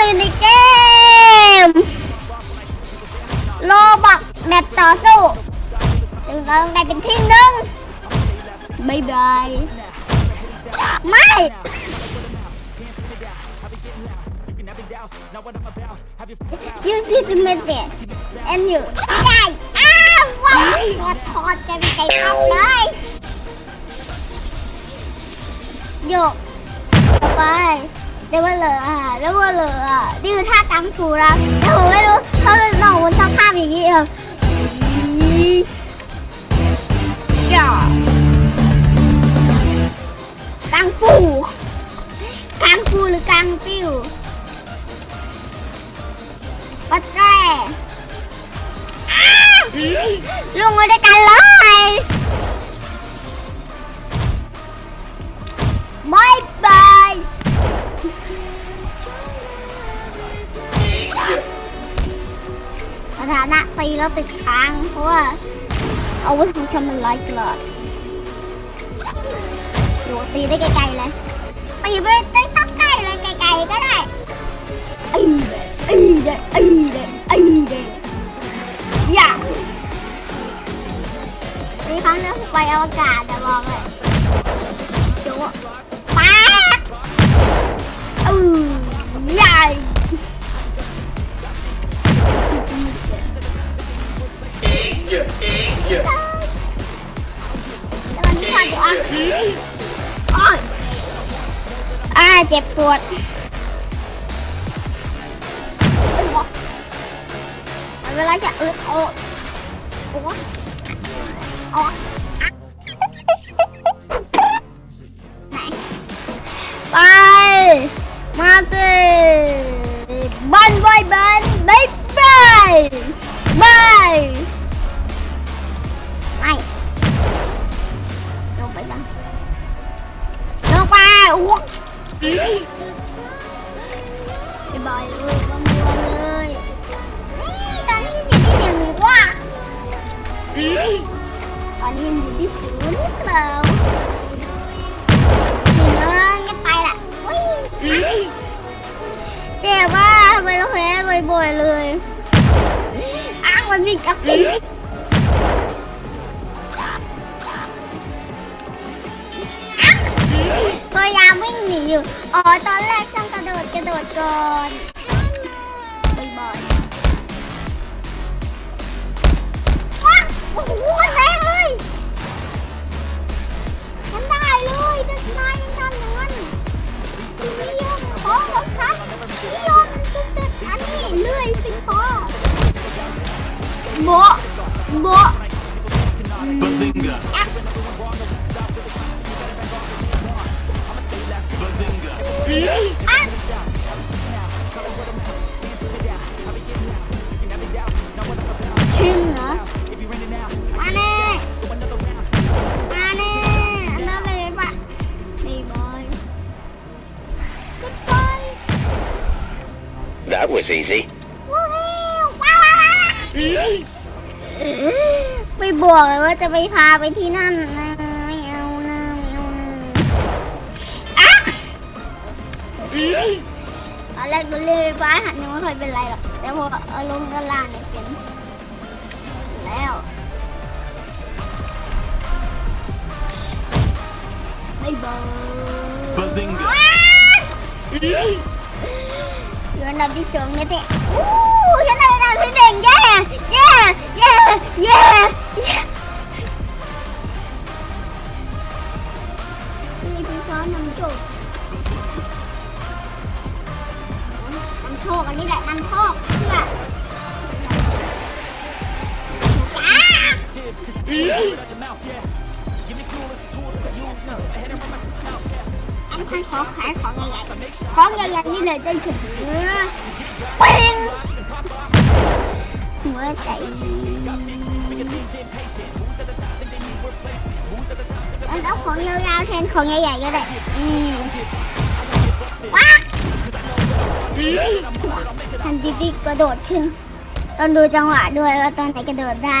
เลยในเกมโลบักแบบต่อสู้จึงเราได้เป็นที่หนึ่งบายบายไม่ You see the message and you die อ้าวว้าวถอดจะมีใครทำเลยโยกไปเดี๋ยวเหลือ อะเดี๋ยวว่าเหลืออะนี่คือท่ากังฟูนะแต่ผมไม่รู้เขาเป็นน้องบนท่าภาพอย่างนี้ครับย่ากังฟูกังฟูหรือกังปิ้วปัจแจอ้าวลงมาด้วยกันเลย ถานะตีแล้วติดค้าง เพราะว่าเอาไว้ของฉันมันไร้กลอดโหตีได้ไกลๆเลยตีไปได้ตั้งใกล้เลยไกลๆก็ได้ไอ้เด้ไอ้เด้ไอ้เด้ไอ้เด้อย่านี่ครั้งนึงไปอวกาศแต่บอกเลยโจ๊ะป๊าดอือใหญ่ อ่าเจ็บปวดเวลาจะอึดโอโอ้โอ้ไป มาสิบันบอยบันบายบายบาย ลงไปยังลงไปโอ้ไปบายเลยลงมาเลยนี่ตอนนี้ยังอยู่ที่หนึ่ บ่อยๆเลยอ้าวมันวิ่งจับจริงพยายามวิ่งหนีอยู่ อ๋อ ตอนแรกต้องกระโดดกระโดดก่อนบ่อยๆว้าวโอ้โห was easy. ว้าวว้าวว้าวไม่บอกเลยว่าจะไปพาไปที่นั่นนะไม่เอานะไม่เอานะอะตอนแรกโดนเรียกไปฟ้าหันยังไม่ค่อยเป็นไรหรอกแต่พอเอาลงด้านล่างเนี่ยเป็นแล้ว ไม่บอก Bazinga. อยู่อันดับที่สองนี่ยเตะอู้ฉันได้อันดับที่หนึ่งเย้เย้เย้เย้ ของใหญ่ๆนี่เลยได้ถึงเนื้อปิงหัวใจแล้วเอาของยาวๆแทนของใหญ่ๆก็ได้อืมว้าทันทีที่กระโดดขึ้นต้องดูจังหวะด้วยว่าตอนไหนกระโดดได้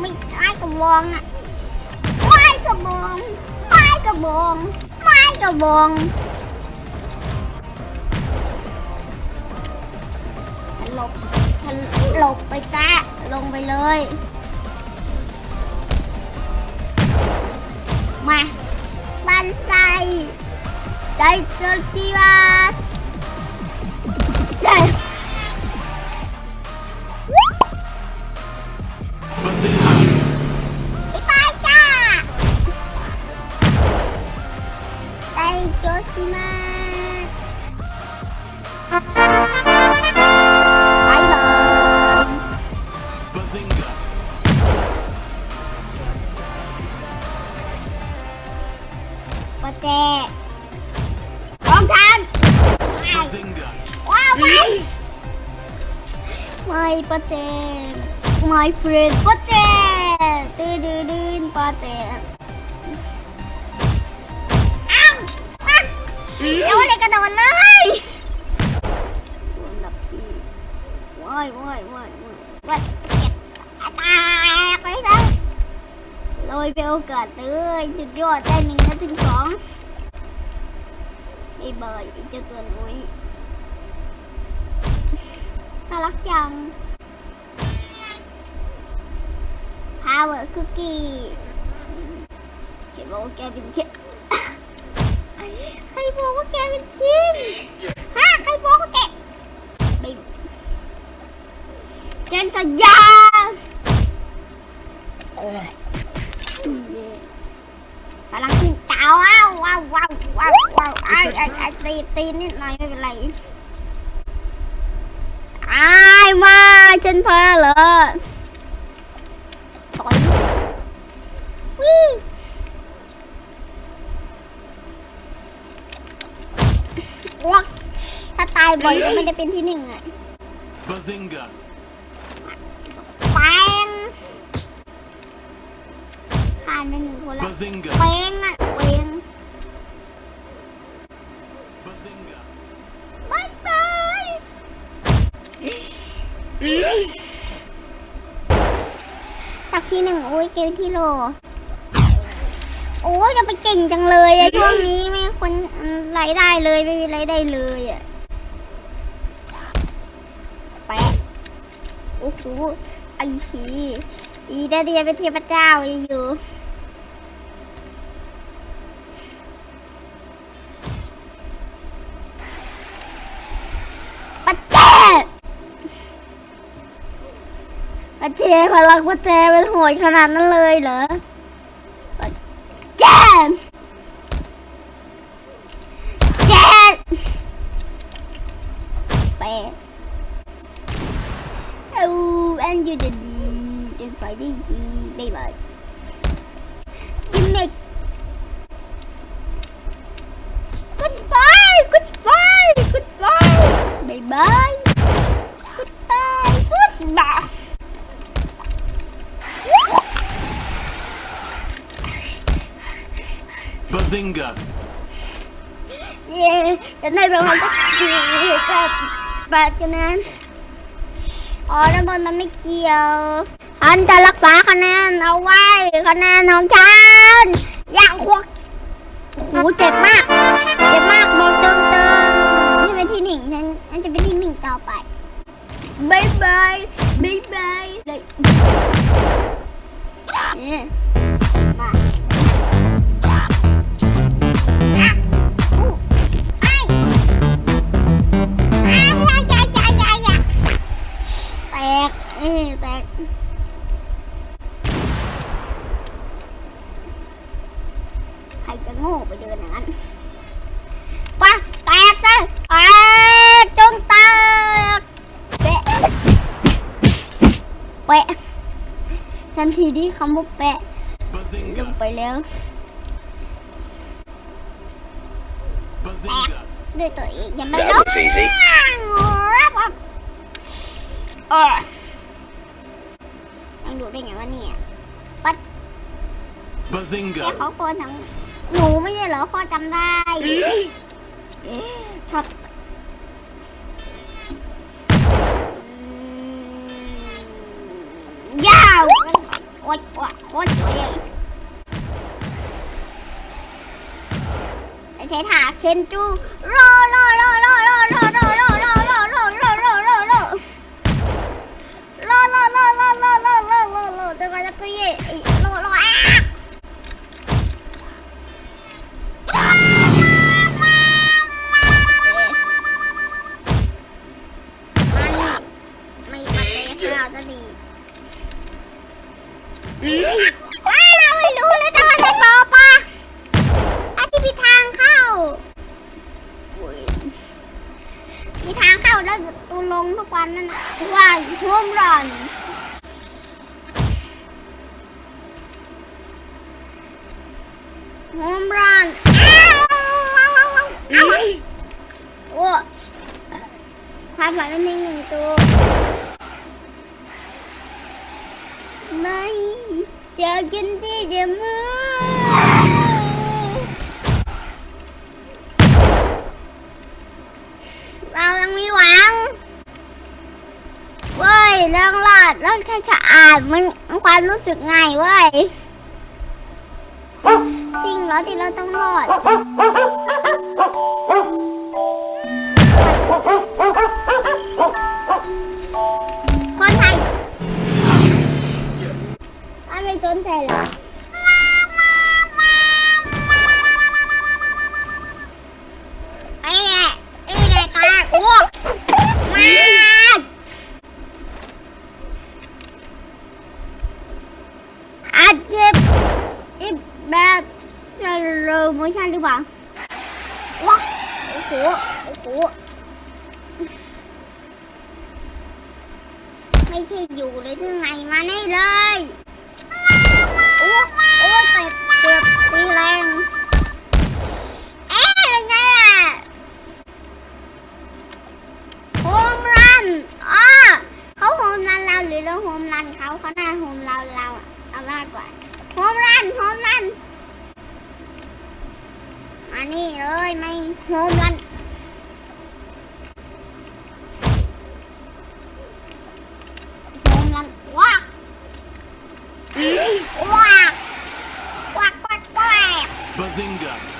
ไม่ไม่กระบองอะไม่กระบอง กระบอง ไม่กระบองหลบฉันหลบไปซะลงไปเลย มาบันไซไดโจจิวัส My Patel. My friend Patel. Do do do Patel. Ăn. Ăn. Đâu đây cái đầu anh ơi. Ôi, ôi, ôi, ôi. Vậy. Lôi phiêu cả tươi, chụp cho tay mình đã tin con Đi bờ cho tuần ui น่ารักจังพาเวอร์คุกกี้เขียนบอกว่าแกเป็นชิ้นใครบอกว่าแกเป็นชิ้นฮะใครบอกว่าแกเป็นเจนสัญญาพลังขึ้เตาว้าวว้าวว้าวว้าวไอ้ไอ้ตีตีนิดหน่อยไม่เป็นไร อายมาฉันพาเหรอถอยวิ่งวักถ้าตายบ่อยก็ไม่ได้เป็นที่หนึ่งอะ Bazinga! แปงขาดไปหนึ่งคนละ Bazinga! แปงอะ จากที่หนึ่งโอ้ยเกมที่โล โอ้ยจะไปเก่งจังเลยอะช่วงนี้ไม่มีคนรายได้เลยไม่มีรายได้เลยอะแปะโอ้โหไอ้ชีอีได้เดียเป็นเทพเจ้ายังอยู่ ปัจเจพลังปัจเจเป็นโหดขนาดนั้นเลยเหรอแกนแกนแปเอาอันยูดีดีเดินไปได้ดีบ๊ายบายกิมเมก goodbye goodbye goodbye bye bye Bazinga! เย้ฉันได้ประมาณสักสี่แปดแปดคะแนนอ๋อด้านบนมันไม่เกี่ยวฉันจะรักษาคะแนนเอาไว้คะแนนของฉันอย่างควักโหเจ็บมาก เจ็บมากบอกตรงๆที่เป็นที่หนึ่งฉันฉันจะเป็นที่หนึ่งต่อไปบายบายบายบายเลย คำว่าแปะลง Bazinga! ไปแล้ว Bazinga! ด้วยตัวเองยังไม่ That รู้ was easy. เออยังดูได้ไงวะเนี่ยปัดแก Bazinga! เขาโกนทั้งหนูไม่ใช่เหรอพ่อจำได้เอ๊ะช็อต ตเร็ใช้ถาเซนจูโรโรโรโรโรโรโรโรโรโรโรโรโรโรโรโลโลโลโลโลโลโลโลโลจะมาจะกุยโลโลอะไม่ไร่ไม่ไร่ไม่ไร่ไม่ไร่ไม่ไร่ไม่ไร่ไม่ไร่ไม่ไร่ไม่ไร่ไม่ไร่ไม่ไร่ไม่ไร่ไร่ ว้าเราไม่รู้เลยแต่ว่าในบ่อปลาอันที่มีทางเข้าอุ๊ยมีทางเข้าแล้วตูลงทุกวันนั่นน่ะทุกวันโฮมรันโฮมรันโอ้ความหมายเป็นหนึ่งหนึ่งตัว ไม่ เจอกันที่เดมมือเรายังมีหวังเว้ยเรื่องรอดเรื่องแค่ฉะอาดมันความรู้สึกไงเว้ยจริงเหรอที่เราต้องรอดค มันไม่สนใจหรอกไอ้แหละไอ้ โอ้เจ็บเจ็บตีแรง เอ๊ะเป็นไงล่ะโฮมรันอ๋อเขาโฮมรันเราหรือเราโฮมรันเขาเขาน่าโฮมเราเราเอามากกว่าโฮมรันโฮมรันมานี่เลยไม่โฮมรัน Bazinga!